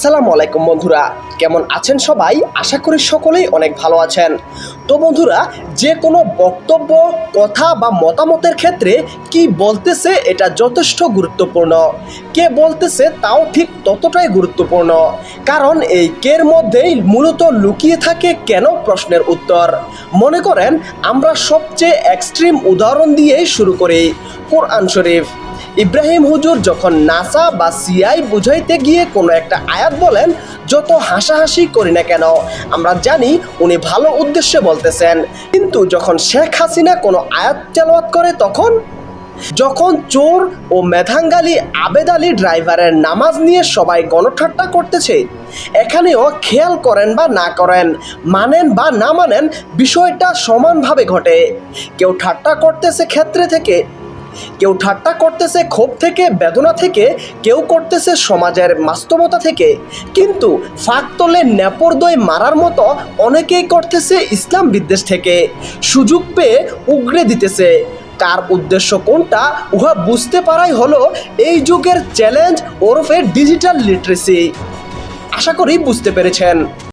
আসসালামু আলাইকুম বন্ধুরা। কেমন আছেন সবাই? আশা করি সকলেই অনেক ভালো আছেন। তো বন্ধুরা, যে কোনো বক্তব্য, কথা বা মতামতের ক্ষেত্রে কি বলতেছে এটা যথেষ্ট গুরুত্বপূর্ণ। কে বলতেছে তাও ঠিক ততটাই গুরুত্বপূর্ণ। কারণ এই কের মধ্যেই মূলত লুকিয়ে থাকে কেন প্রশ্নের উত্তর। মনে করেন, আমরা সবচেয়ে এক্সট্রিম উদাহরণ দিয়েই শুরু করি, কোরআন শরীফ। ইব্রাহিম হুজুর যখন নাসা বা সিআই বুঝাইতে গিয়ে কোনো একটা আয়াত বলেন, যত হাসাহাসি করি না কেন, আমরা জানি উনি ভালো উদ্দেশ্যে বলতেছেন। কিন্তু যখন শেখ হাসিনা কোনো আয়াত তেলাওয়াত করে তখন? যখন চোর ও মেধাঙ্গালি আবেদ আলী ড্রাইভারের নামাজ নিয়ে সবাই গণঠাট্টা করতেছে, এখানেও খেয়াল করেন বা না করেন, মানেন বা না মানেন বিষয়টা সমানভাবে ঘটে। কেউ ঠাট্টা করতেছে ক্ষেত্রে থেকে কেউ ঠাট্টা করতেছে ক্ষোভ থেকে, বেদনা থেকে, কেউ করতেছে সমাজের বাস্তবতা থেকে। কিন্তু ফাঁক তোলে নেপরদয় মারার মতো অনেকেই করতেছে ইসলাম বিদ্বেষ থেকে। সুযোগ পেয়ে উগড়ে দিতেছে। কার উদ্দেশ্য কোনটা, উহা বুঝতে পারাই হলো এই যুগের চ্যালেঞ্জ ওরফে ডিজিটাল লিটারেসি। আশা করি বুঝতে পেরেছেন।